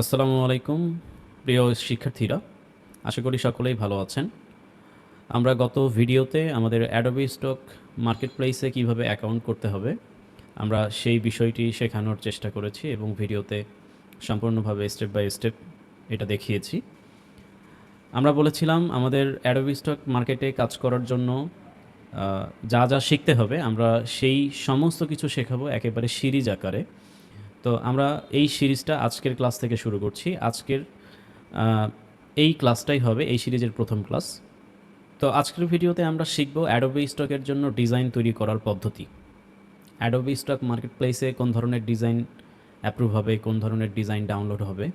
আসসালামু আলাইকুম, প্রিয় শিক্ষার্থীরা। আশা করি সকলেই ভালো আছেন। আমরা গত ভিডিওতে আমাদের অ্যাডোবি স্টক মার্কেট প্লেসে কীভাবে অ্যাকাউন্ট করতে হবে, আমরা সেই বিষয়টি শেখানোর চেষ্টা করেছি এবং ভিডিওতে সম্পূর্ণভাবে স্টেপ বাই স্টেপ এটা দেখিয়েছি। আমরা বলেছিলাম আমাদের অ্যাডোবি স্টক মার্কেটে কাজ করার জন্য যা যা শিখতে হবে, আমরা সেই সমস্ত কিছু শেখাবো একেবারে সিরিজ আকারে। তো আমরা এই সিরিজটা আজকের ক্লাস থেকে শুরু করছি। আজকের এই ক্লাসটাই হবে, এই সিরিজের প্রথম ক্লাস। তো আজকের ভিডিওতে আমরা শিখব অ্যাডোবি স্টকের জন্য ডিজাইন তৈরি করার পদ্ধতি। অ্যাডোবি স্টক মার্কেট প্লেসে কোন ধরনের ডিজাইন অ্যাপ্রুভ হবে, কোন ধরনের ডিজাইন ডাউনলোড হবে,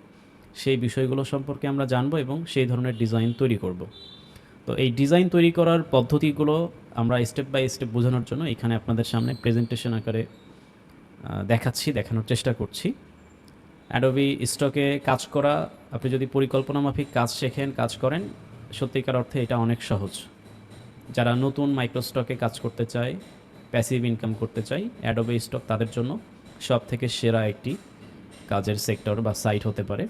সেই বিষয়গুলো সম্পর্কে আমরা জানব এবং সেই ধরনের ডিজাইন তৈরি করব। তো এই ডিজাইন তৈরি করার পদ্ধতিগুলো আমরা স্টেপ বাই স্টেপ বোঝানোর জন্য এখানে আপনাদের সামনে প্রেজেন্টেশন আকারে দেখাচ্ছি, দেখানোর চেষ্টা করছি। অ্যাডোবি স্টকে কাজ করা, আপনি যদি পরিকল্পনা মাফিক কাজ শেখেন, কাজ করেন, সত্যিকার অর্থে এটা অনেক সহজ। যারা নতুন মাইক্রোস্টকে কাজ করতে চায় প্যাসিভ ইনকাম করতে চায় অ্যাডোবি স্টক তাদের জন্য সব থেকে সেরা একটি কাজের সেক্টর বা সাইট হতে পারে।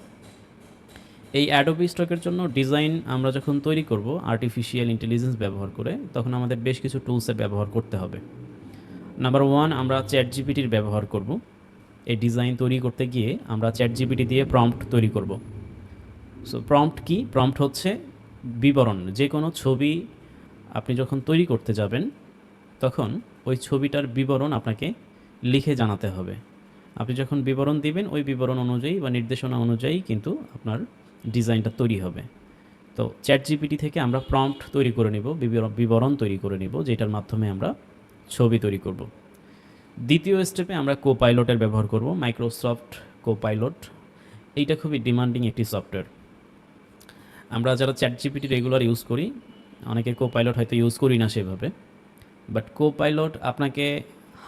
এই অ্যাডোবি স্টকের জন্য ডিজাইন আমরা যখন তৈরি করব আর্টিফিশিয়াল ইন্টেলিজেন্স ব্যবহার করে, তখন আমাদের বেশ কিছু টুলসের ব্যবহার করতে হবে। নাম্বার ওয়ান আমরা চ্যাট জিপিটির ব্যবহার করব। এই ডিজাইন তৈরি করতে গিয়ে আমরা চ্যাট জিপিটি দিয়ে প্রম্পট তৈরি করব। সো প্রম্পট কি? প্রম্পট হচ্ছে বিবরণ। যে কোনো ছবি আপনি যখন তৈরি করতে যাবেন, তখন ওই ছবিটার বিবরণ আপনাকে লিখে জানাতে হবে। আপনি যখন বিবরণ দিবেন, ওই বিবরণ অনুযায়ী বা নির্দেশনা অনুযায়ী কিন্তু আপনার ডিজাইনটা তৈরি হবে। তো চ্যাট জিপিটি থেকে আমরা প্রম্পট তৈরি করে নিব বিবরণ- তৈরি করে নিব, যেটার মাধ্যমে আমরা ছবি তৈরি করব। দ্বিতীয় স্টেপে আমরা কো পাইলটের ব্যবহার করব মাইক্রোসফট কো পাইলট এইটা খুবই ডিমান্ডিং একটি সফটওয়্যার আমরা যারা চ্যাট জিপিটি রেগুলার ইউজ করি অনেকে কো পাইলট হয়তো ইউজ করি না সেভাবে বাট কো পাইলট আপনাকে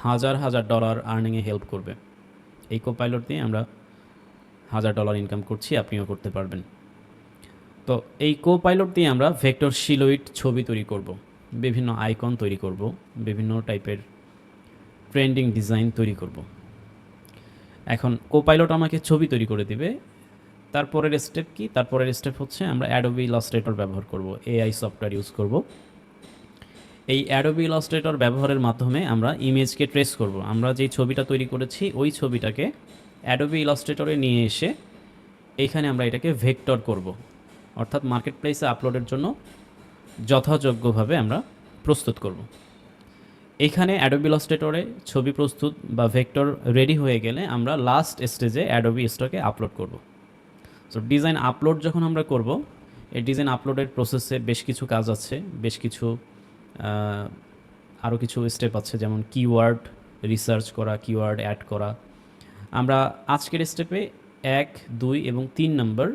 হাজার হাজার ডলার আর্নিংয়ে হেল্প করবে। এই কো পাইলট দিয়ে আমরা হাজার ডলার ইনকাম করছি, আপনিও করতে পারবেন। তো এই কো পাইলট দিয়ে আমরা ভেক্টর শিলোইট ছবি তৈরি করব। বিভিন্ন আইকন তৈরি করব, বিভিন্ন টাইপের ট্রেন্ডিং ডিজাইন তৈরি করব। এখন কোপাইলট আমাকে ছবি তৈরি করে দিবে, তারপরের স্টেপ কি? তারপরের স্টেপ হচ্ছে আমরা অ্যাডোবি ইলাস্ট্রেটর ব্যবহার করব এআই সফটওয়্যার ইউজ করব। এই অ্যাডোবি ইলাস্ট্রেটর ব্যবহারের মাধ্যমে আমরা ইমেজকে ট্রেস করব। আমরা যেই ছবিটা তৈরি করেছি, ওই ছবিটাকে অ্যাডোবি ইলাস্ট্রেটরে নিয়ে এসে এইখানে আমরা এটাকে ভেক্টর করব। অর্থাৎ মার্কেট প্লেসে আপলোডের জন্য যথাযোগ্যভাবে আমরা প্রস্তুত করব। এখানে অ্যাডোবি ইলাস্ট্রেটরে ছবি প্রস্তুত বা ভেক্টর রেডি হয়ে গেলে আমরা লাস্ট স্টেজে অ্যাডোবি স্টকে আপলোড করব। সো ডিজাইন আপলোড যখন আমরা করব, এই ডিজাইন আপলোডের প্রসেসে বেশ কিছু কাজ আছে, বেশ কিছু আরও কিছু স্টেপ আছে, যেমন কিওয়ার্ড রিসার্চ করা কিওয়ার্ড অ্যাড করা। আমরা আজকের স্টেপে এক, দুই এবং তিন নম্বর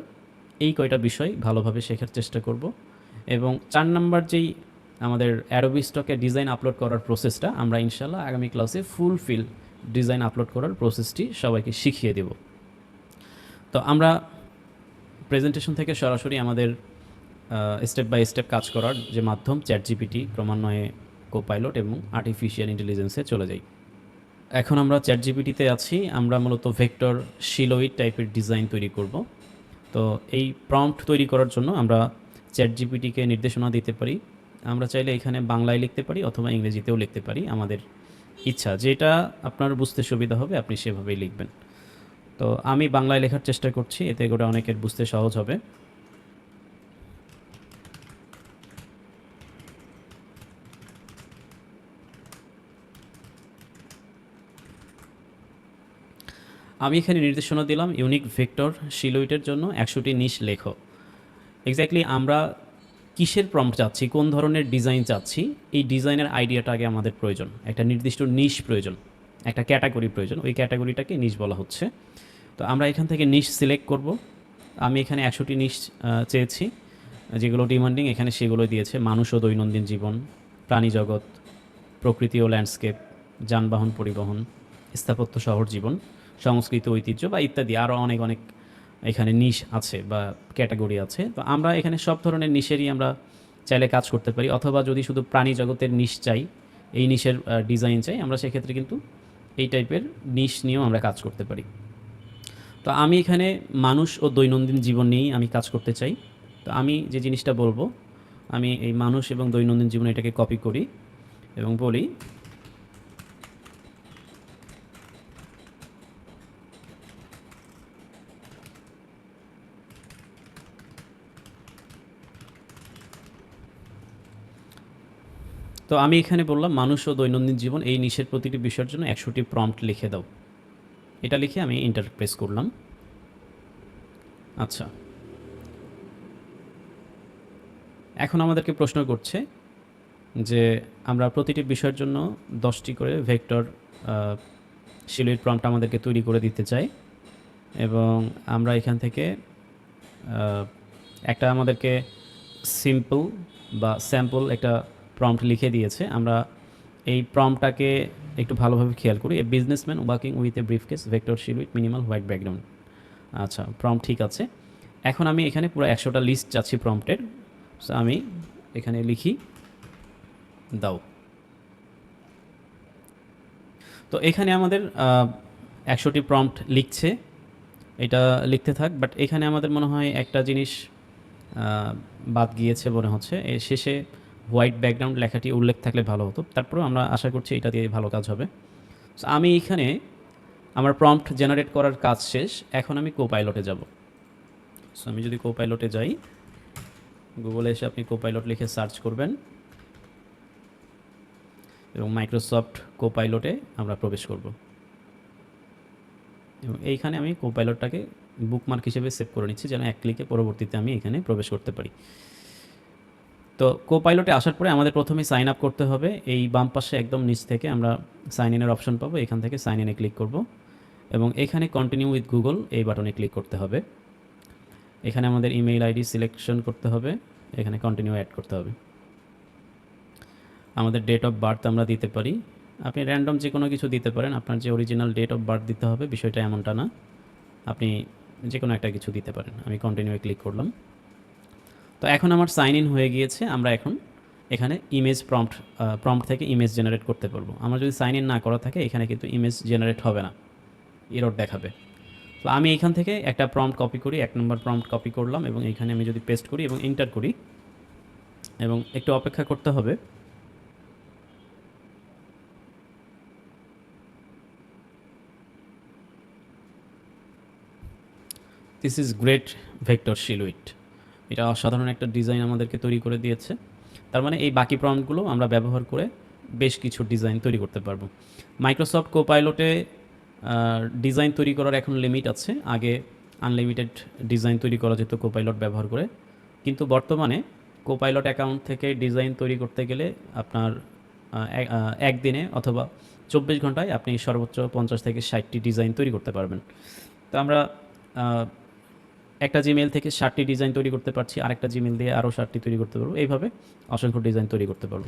এই কয়টা বিষয় ভালোভাবে শেখার চেষ্টা করব। এবং চার নম্বর যেই আমাদের অ্যারোবি স্টকে ডিজাইন আপলোড করার প্রসেসটা আমরা ইনশাল্লাহ আগামী ক্লাসে ফুলফিল ডিজাইন আপলোড করার প্রসেসটি সবাইকে শিখিয়ে দেব। তো আমরা প্রেজেন্টেশন থেকে সরাসরি আমাদের স্টেপ বাই স্টেপ কাজ করার যে মাধ্যম চ্যাট জিপিটি ক্রমান্বয়ে কোপাইলট এবং আর্টিফিশিয়াল ইন্টেলিজেন্সে চলে যাই। এখন আমরা চ্যাট জিপিটিতে আছি, আমরা মূলত ভেক্টর শিলোইড টাইপের ডিজাইন তৈরি করব। তো এই প্রম্পট তৈরি করার জন্য আমরা চ্যাট জিপিটিকে নির্দেশনা দিতে পারি। আমরা চাইলে এখানে বাংলায় লিখতে পারি অথবা ইংরেজিতেও লিখতে পারি, আমাদের ইচ্ছা। যেটা আপনার বুঝতে সুবিধা হবে, আপনি সেভাবেই লিখবেন। তো আমি বাংলায় লেখার চেষ্টা করছি, এতে করে অনেকের বুঝতে সহজ হবে। আমি এখানে নির্দেশনা দিলাম, ইউনিক ভেক্টর শিলুইটের জন্য একশোটি নিশ লেখো এক্স্যাক্টলি আমরা কিসের প্রম্পট চাচ্ছি? কোন ধরনের ডিজাইন চাচ্ছি? এই ডিজাইনের আইডিয়াটা আগে আমাদের প্রয়োজন। একটা নির্দিষ্ট নিশ প্রয়োজন। একটা ক্যাটাগরি প্রয়োজন। ওই ক্যাটাগরিটাকে নিশ বলা হচ্ছে। তো আমরা এখান থেকে নিশ সিলেক্ট করব। আমি এখানে একশোটি নিশ চেয়েছি। যেগুলো ডিমান্ডিং এখানে সেগুলো দিয়েছে। মানুষ ও দৈনন্দিন জীবন, প্রাণী জগৎ, প্রকৃতি ও ল্যান্ডস্কেপ যানবাহন পরিবহন, স্থাপত্য শহর জীবন, সংস্কৃতি, ঐতিহ্য বা ইত্যাদি। আরও অনেক অনেক এখানে নিশ আছে বা ক্যাটাগরি আছে, তো আমরা এখানে সব ধরনের নিশেরই আমরা চাইলে কাজ করতে পারি। অথবা যদি শুধু প্রাণী জগতের নিশ চাই, এই নিশের ডিজাইন চাই, আমরা সেক্ষেত্রে কিন্তু এই টাইপের নিশ নিয়েও আমরা কাজ করতে পারি। তো আমি এখানে মানুষ ও দৈনন্দিন জীবন নিয়েই আমি কাজ করতে চাই। তো আমি যে জিনিসটা বলব, আমি এই মানুষ এবং দৈনন্দিন জীবনে এটাকে কপি করি এবং বলি তো আমি এখানে বললাম, মানুষ ও দৈনন্দিন জীবন এই নিশের প্রতিটি বিষয়ের জন্য একশোটি প্রম্পট লিখে দাও। এটা লিখে আমি ইন্টার প্রেস করলাম। আচ্ছা। এখন আমাদেরকে প্রশ্ন করছে যে, আমরা প্রতিটি বিষয়ের জন্য দশটি করে ভেক্টর শিলুইট প্রম্পট আমাদেরকে তৈরি করে দিতে চাই এবং আমরা এখান থেকে একটা আমাদেরকে সিম্পল বা স্যাম্পল একটা প্রম্পট লিখে দিয়েছে। আমরা এই প্রম্পটটাকে একটু ভালোভাবে খেয়াল করি। A businessman working with a briefcase vector silhouette with minimal white background আচ্ছা প্রম্পট ঠিক আছে। এখন আমি এখানে পুরো একশোটা লিস্ট চাচ্ছি প্রম্পটের আমি এখানে লিখি, দাও। তো এখানে আমাদের একশোটি প্রম্পট লিখছে। এটা লিখতে থাক বাট এখানে আমাদের মনে হয় একটা জিনিস বাদ গিয়েছে মনে হচ্ছে। এর শেষে হোয়াইট ব্যাকগ্রাউন্ড লেখাটি উল্লেখ থাকলে ভালো হতো। তারপরেও আমরা আশা করছি এটা দিয়ে ভালো কাজ হবে। সো আমি এখানে আমার প্রম্পট জেনারেট করার কাজ শেষ। এখন আমি কোপাইলটে যাব। সো আমি যদি কোপাইলটে যাই গুগলে এসে আপনি কোপাইলট লিখে সার্চ করবেন। এবং মাইক্রোসফট কোপাইলটে আমরা প্রবেশ করব। এবং এইখানে আমি কোপাইলটটাকে বুকমার্ক হিসেবে সেভ করে নিচ্ছি, যেন এক ক্লিকে পরবর্তীতে আমি এখানে প্রবেশ করতে পারি। তো কোপাইলটে আসার পরে আমাদের প্রথমে সাইন আপ করতে হবে। এই বাম পাশে একদম নিচ থেকে আমরা সাইন ইনের অপশন পাবো। এখান থেকে সাইন ইনে ক্লিক করব এবং এখানে কন্টিনিউ উইথ গুগল এই বাটনে ক্লিক করতে হবে। এখানে আমাদের ইমেইল আইডি সিলেকশন করতে হবে। এখানে কন্টিনিউ অ্যাড করতে হবে। আমাদের ডেট অফ বার্থ আমরা দিতে পারি। আপনি র্যান্ডম যে কোনো কিছু দিতে পারেন। আপনার যে অরিজিনাল ডেট অফ বার্থ দিতে হবে, বিষয়টা এমনটা না। আপনি যে কোনো একটা কিছু দিতে পারেন। আমি কন্টিনিউ ক্লিক করলাম। তো এখন আমার সাইন ইন হয়ে গিয়েছে, আমরা এখন এখানে ইমেজ প্রম্পট প্রম্পট থেকে ইমেজ জেনারেট করতে পারব। আমার যদি সাইন ইন না করা থাকে, এখানে কিন্তু ইমেজ জেনারেট হবে না। এরর দেখাবে। তো আমি এখান থেকে একটা প্রম্পট কপি করি, এক নম্বর প্রম্পট কপি করলাম এবং এখানে আমি যদি পেস্ট করি এবং এন্টার করি এবং একটু অপেক্ষা করতে হবে। This is great vector silhouette এটা অসাধারণ একটা ডিজাইন আমাদেরকে তৈরি করে দিয়েছে। তার মানে এই বাকি প্রম্পটগুলো আমরা ব্যবহার করে বেশ কিছু ডিজাইন তৈরি করতে পারব। মাইক্রোসফট কোপাইলটে ডিজাইন তৈরি করার এখন লিমিট আছে। আগে আনলিমিটেড ডিজাইন তৈরি করা যেত কোপাইলট ব্যবহার করে। কিন্তু বর্তমানে কোপাইলট অ্যাকাউন্ট থেকে ডিজাইন তৈরি করতে গেলে আপনার এক- একদিনে অথবা চব্বিশ ঘন্টায় আপনি সর্বোচ্চ পঞ্চাশ থেকে ষাটটি ডিজাইন তৈরি করতে পারবেন। তো আমরা একটা জিমেল থেকে ষাটটি ডিজাইন তৈরি করতে পারছি, আরেকটা জিমেল দিয়ে আরও ষাটটি তৈরি করতে পারব। এইভাবে অসংখ্য ডিজাইন তৈরি করতে পারব।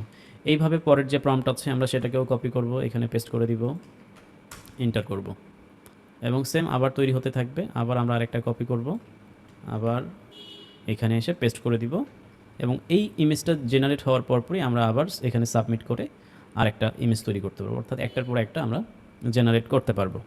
এইভাবে পরের যে প্রম্পট আছে, আমরা সেটাকেও কপি করব, এখানে পেস্ট করে দিব এন্টার করব। এবং সেম আবার তৈরি হতে থাকবে, আবার আমরা আরেকটা কপি করব, আবার এখানে এসে পেস্ট করে দিব। এবং এই ইমেজটা জেনারেট হওয়ার পরপরই আমরা আবার এখানে সাবমিট করে আরেকটা ইমেজ তৈরি করতে পারব। অর্থাৎ একটার পর একটা আমরা জেনারেট করতে পারব।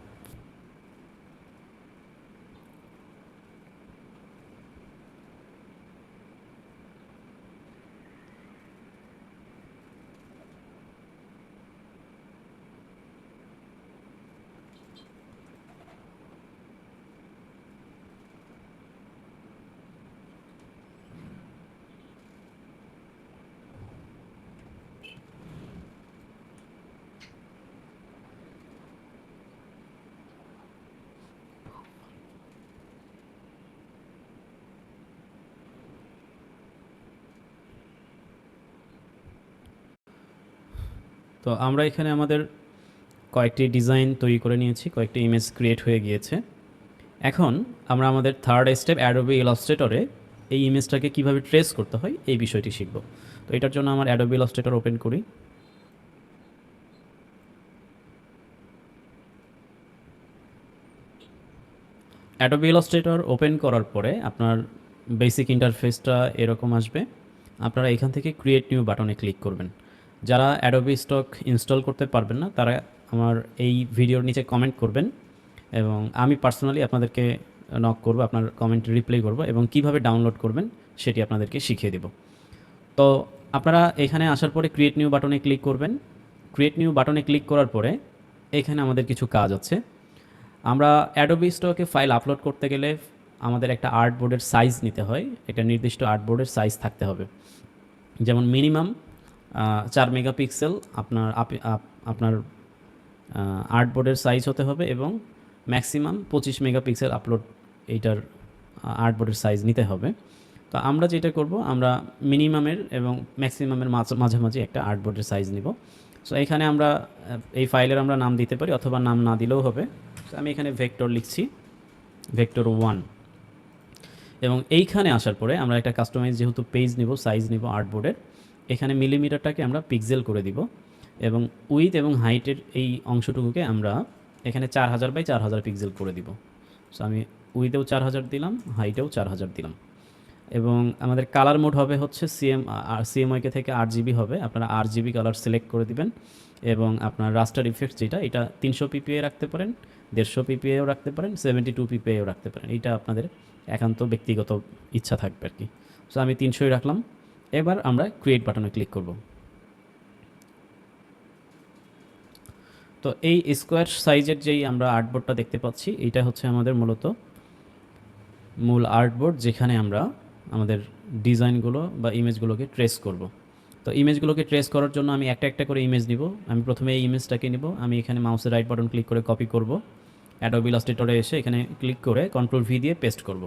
তো আমরা এখানে আমাদের কয়েকটি ডিজাইন তৈরি করে নিয়েছি, কয়েকটি ইমেজ ক্রিয়েট হয়ে গিয়েছে। এখন আমরা আমাদের থার্ড স্টেপ অ্যাডোবি ইলাস্ট্রেটরে এই ইমেজটাকে কীভাবে ট্রেস করতে হয় এই বিষয়টি শিখব। তো এটার জন্য আমার অ্যাডোবি ইলাস্ট্রেটর ওপেন করি। অ্যাডোবি ইলাস্ট্রেটর ওপেন করার পরে আপনার বেসিক ইন্টারফেসটা এরকম আসবে। আপনারা এখান থেকে ক্রিয়েট নিউ বাটনে ক্লিক করবেন। যারা অ্যাডোবি স্টক ইনস্টল করতে পারবেন না, তারা আমার এই ভিডিওর নিচে কমেন্ট করবেন এবং আমি পার্সোনালি আপনাদেরকে নক করব, আপনার কমেন্ট রিপ্লাই করব এবং কীভাবে ডাউনলোড করবেন সেটি আপনাদেরকে শিখিয়ে দেব। তো আপনারা এখানে আসার পরে ক্রিয়েট নিউ বাটনে ক্লিক করবেন। ক্রিয়েট নিউ বাটনে ক্লিক করার পরে এখানে আমাদের কিছু কাজ আছে। আমরা অ্যাডোবি স্টকে ফাইল আপলোড করতে গেলে আমাদের একটা আর্ট বোর্ডের সাইজ নিতে হয়, একটা নির্দিষ্ট আর্ট বোর্ডের সাইজ থাকতে হবে। যেমন মিনিমাম চার মেগাপিক্সেল আপনার আপ- আপ- আপনার আর্ট বোর্ডের সাইজ হতে হবে এবং ম্যাক্সিমাম পঁচিশ মেগাপিক্সেল আপলোড এইটার আর্ট বোর্ডের সাইজ নিতে হবে। তো আমরা যেটা করব, আমরা মিনিমামের এবং ম্যাক্সিমামের মাঝ- মাঝামাঝি একটা আর্ট বোর্ডের সাইজ নিব। সো এখানে আমরা এই ফাইলের আমরা নাম দিতে পারি, অথবা নাম না দিলেও হবে। তো আমি এখানে ভেক্টর লিখছি ভেক্টর ওয়ান এবং এইখানে আসার পরে আমরা একটা কাস্টমাইজ যেহেতু পেজ নিব সাইজ নিব আর্টবোর্ডের। এখানে মিলিমিটারটাকে আমরা পিক্সেল করে দিব এবং উইথ এবং হাইটের এই অংশটুকুকে আমরা এখানে চার হাজার বাই চার হাজার পিক্সেল করে দিব। সো আমি উইথেও চার হাজার দিলাম হাইটেও চার হাজার দিলাম। এবং আমাদের কালার মোড হবে হচ্ছে সিএম আর সিএমওয়াইকে থেকে আট জিবি হবে, আপনারা আট জিবি কালার সিলেক্ট করে দিবেন। এবং আপনার রাস্টার ইফেক্ট যেটা, এটা তিনশো পিপিএ রাখতে পারেন, দেড়শো পিপিএও রাখতে পারেন সেভেন্টি টু পিপিএও রাখতে পারেন। এটা আপনাদের একান্ত ব্যক্তিগত ইচ্ছা থাকবে আর কি। সো আমি তিনশোই রাখলাম। এবার আমরা ক্রিয়েট বাটনে ক্লিক করব। তো এই স্কোয়ার সাইজের যেই আমরা আর্টবোর্ডটা দেখতে পাচ্ছি, এটা হচ্ছে আমাদের মূলত মূল আর্টবোর্ড যেখানে আমরা আমাদের ডিজাইনগুলো বা ইমেজগুলোকে ট্রেস করব। তো ইমেজগুলোকে ট্রেস করার জন্য আমি একটা একটা করে ইমেজ নিব। আমি প্রথমে এই ইমেজটাকে নিব। আমি এখানে মাউসের রাইট বাটন ক্লিক করে কপি করব। অ্যাডোবি ইলাস্ট্রেটরে এসে এখানে ক্লিক করে কন্ট্রোল ভি দিয়ে পেস্ট করব।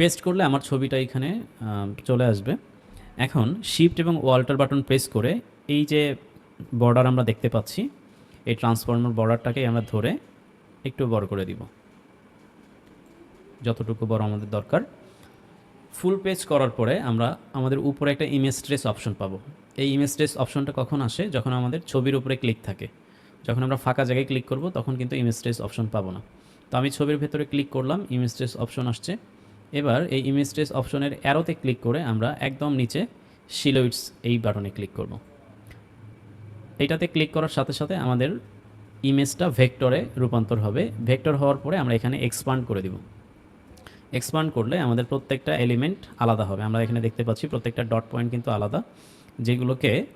পেস্ট করলে আমার ছবিটা এখানে চলে আসবে। এখন শিফট এবং ওয়াল্টার বাটন প্রেস করে এই যে বর্ডার আমরা দেখতে পাচ্ছি, এই ট্রান্সফর্মার বর্ডারটাকে আমরা ধরে একটু বড় করে দিব। যতটুকু বড় আমাদের দরকার। ফুল পেজ করার পরে আমরা আমাদের উপরে একটা ইমেজ ট্রেস অপশন পাবো। এই ইমেজ ট্রেস অপশনটা কখন আসে? যখন আমাদের ছবির উপরে ক্লিক থাকে। যখন আমরা ফাঁকা জায়গায় ক্লিক করব, তখন কিন্তু ইমেজ ট্রেস অপশন পাবো না। তো আমি ছবির ভেতরে ক্লিক করলাম ইমেজ ট্রেস অপশন আসছে। এবার এই ইমেজ ট্রেস অপশনের অ্যারোতে ক্লিক করে আমরা একদম নিচে শিলোইটস এই বাটনে ক্লিক করব। এইটাতে ক্লিক করার সাথে সাথে আমাদের ইমেজটা ভেক্টরে রূপান্তর হবে। ভেক্টর হওয়ার পরে আমরা এখানে এক্সপান্ড করে দিব। এক্সপান্ড করলে আমাদের প্রত্যেকটা এলিমেন্ট আলাদা হবে। আমরা এখানে দেখতে পাচ্ছি প্রত্যেকটা ডট পয়েন্ট কিন্তু আলাদা। যেগুলোকে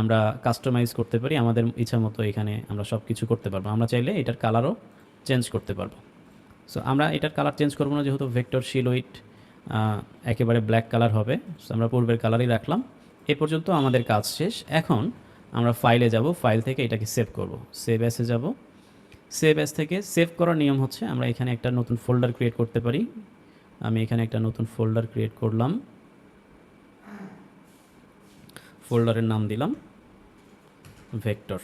আমরা কাস্টমাইজ করতে পারি, আমাদের ইচ্ছা মতো এখানে আমরা সব কিছু করতে পারব। আমরা চাইলে এটার কালারও চেঞ্জ করতে পারব। সো আমরা এটার কালার চেঞ্জ করব না, যেহেতু ভেক্টর শিলোইট একেবারে ব্ল্যাক কালার হবে। সো আমরা পূর্বের কালারই রাখলাম। এ পর্যন্ত আমাদের কাজ শেষ। এখন আমরা ফাইলে যাব। ফাইল থেকে এটাকে সেভ করব। সেভ অ্যাসে যাব। সেভ অ্যাস থেকে সেভ করার নিয়ম হচ্ছে, আমরা এখানে একটা নতুন ফোল্ডার ক্রিয়েট করতে পারি। আমি এখানে একটা নতুন ফোল্ডার ক্রিয়েট করলাম। ফোল্ডারের নাম দিলাম। ভেক্টর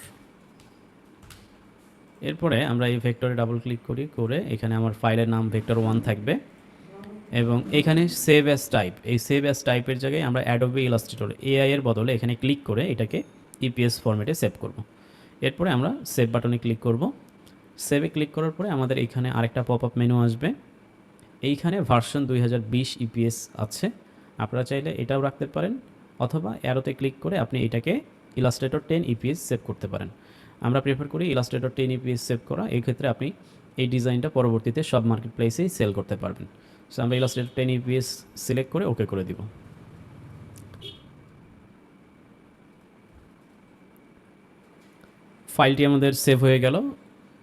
এরপরে আমরা এই ভেক্টরে ডাবল ক্লিক করি, করে এখানে আমার ফাইলের নাম ভেক্টর ওয়ান থাকবে। এবং এখানে সেভ অ্যাস টাইপ এই সেভ অ্যাস টাইপের জায়গায় আমরা অ্যাডোবি ইলাস্ট্রেটর এআই এর বদলে এখানে ক্লিক করে এটাকে ইপিএস ফরম্যাটে সেভ করব। এরপরে আমরা সেভ বাটনে ক্লিক করব। সেভে ক্লিক করার পরে আমাদের এখানে আরেকটা পপ আপ মেনু আসবে। এইখানে ভার্সন দুই হাজার বিশ ইপিএস আছে। আপনারা চাইলে এটাও রাখতে পারেন, অথবা অ্যারোতে ক্লিক করে আপনি এটাকে ইলাস্ট্রেটর টেন ইপিএস সেভ করতে পারেন। আমরা প্রেফার করি ইলাস্ট্রেটর টেন ইপিএস সেভ করা। এই ক্ষেত্রে আপনি এই ডিজাইনটা পরবর্তীতে সব মার্কেট প্লেসেই সেল করতে পারবেন। সো আমরা ইলাস্ট্রেটর টেন ইপিএস সিলেক্ট করে ওকে করে দিব। ফাইলটি আমাদের সেভ হয়ে গেল।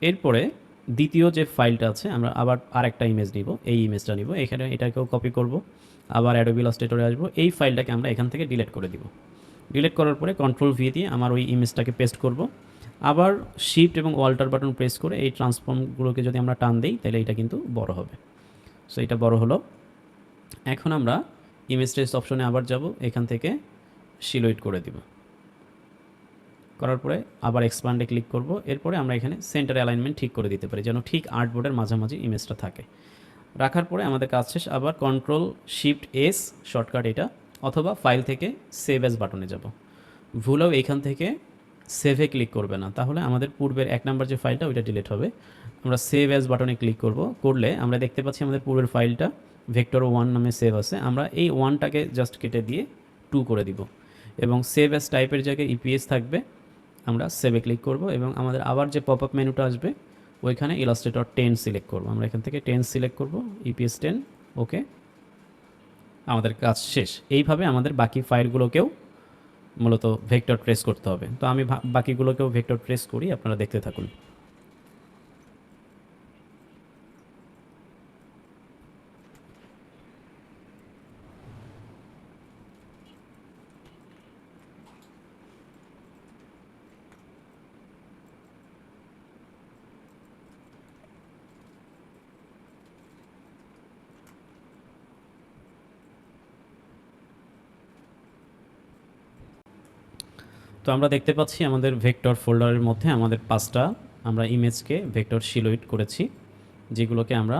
এরপরে দ্বিতীয় যে ফাইলটা আছে, আমরা আবার আরেকটা ইমেজ নিব। এই ইমেজটা নিব। এখানে এটাকেও কপি করব। আবার অ্যাডোবি ইলাস্ট্রেটরে আসব। এই ফাইলটাকে আমরা এখান থেকে ডিলিট করে দিব। ডিলিট করার পরে কন্ট্রোল ভি দিয়ে আমার ওই ইমেজটাকে পেস্ট করব। আবার শিফট এবং ওয়াল্টার বাটন প্রেস করে এই ট্রান্সফর্মগুলোকে যদি আমরা টান দিই, তাহলে এটা কিন্তু বড় হবে। সো এটা বড় হলো। এখন আমরা ইমেজ ট্রেস অপশনে আবার যাব, এখান থেকে শিলোইট করে দিব। করার পরে আবার এক্সপান্ডে ক্লিক করব, এরপরে আমরা এখানে সেন্টার অ্যালাইনমেন্ট ঠিক করে দিতে পারি, যেন ঠিক আর্টবোর্ডের মাঝামাঝি ইমেজটা থাকে। রাখার পরে আমাদের কাজ শেষ, আবার কন্ট্রোল শিফট এস শর্টকাট এটা, অথবা ফাইল থেকে সেভ অ্যাজ বাটনে যাব। ভুলেও এইখান থেকে সেভে ক্লিক করবে না। তাহলে আমাদের পূর্বের এক নাম্বার যে ফাইলটা ওইটা ডিলিট হবে। আমরা সেভ অ্যাজ বাটনে ক্লিক করব। করলে আমরা দেখতে পাচ্ছি আমাদের পূর্বের ফাইলটা ভেক্টর ওয়ান নামে সেভ আছে। আমরা এই ওয়ানটাকে জাস্ট কেটে দিয়ে টু করে দিব। এবং সেভ অ্যাজ টাইপের জায়গায় ইপিএস থাকবে। আমরা সেভে ক্লিক করব এবং আমাদের আবার যে পপ আপ মেনুটা আসবে, ওইখানে ইলাস্ট্রেটর টেন সিলেক্ট করব। আমরা এখান থেকে টেন সিলেক্ট করব। ইপিএস টেন ওকে আমাদের কাজ শেষ। এইভাবে আমাদের বাকি ফাইলগুলোকেও মূলত ভেক্টর ট্রেস করতে হবে। তো আমি বাকিগুলোকেও ভেক্টর ট্রেস করি আপনারা দেখতে থাকুন। তো আমরা দেখতে পাচ্ছি আমাদের ভেক্টর ফোল্ডারের মধ্যে আমাদের পাঁচটা আমরা ইমেজকে ভেক্টর শিলোইট করেছি, যেগুলোকে আমরা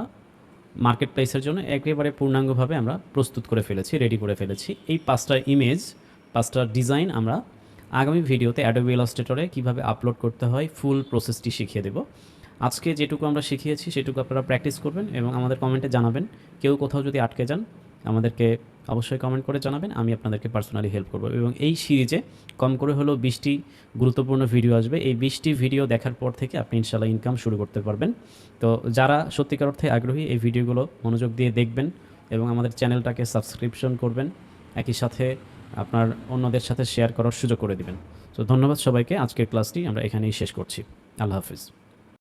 মার্কেট প্লেসের জন্য একেবারে পূর্ণাঙ্গভাবে আমরা প্রস্তুত করে ফেলেছি রেডি করে ফেলেছি। এই পাঁচটা ইমেজ পাঁচটা ডিজাইন আমরা আগামী ভিডিওতে অ্যাডোবি ইলাস্ট্রেটরে কীভাবে আপলোড করতে হয় ফুল প্রসেসটি শিখিয়ে দেব। আজকে যেটুকু আমরা শিখিয়েছি সেটুকু আপনারা প্র্যাকটিস করবেন এবং আমাদের কমেন্টে জানাবেন। কেউ কোথাও যদি আটকে যান, আমাদেরকে অবশ্যই কমেন্ট করে জানাবেন, আমি আপনাদেরকে পার্সোনালি হেল্প করব। এবং এই সিরিজে কম করে হলেও বিশটি গুরুত্বপূর্ণ ভিডিও আসবে। এই বিশটি ভিডিও দেখার পর থেকে আপনি ইনশাল্লাহ ইনকাম শুরু করতে পারবেন। তো যারা সত্যিকার অর্থে আগ্রহী, এই ভিডিওগুলো মনোযোগ দিয়ে দেখবেন এবং আমাদের চ্যানেলটাকে সাবস্ক্রিপশন করবেন, একই সাথে আপনার অন্যদের সাথে শেয়ার করার সুযোগ করে দিবেন। তো ধন্যবাদ সবাইকে, আজকের ক্লাসটি আমরা এখানেই শেষ করছি। আল্লাহ হাফিজ।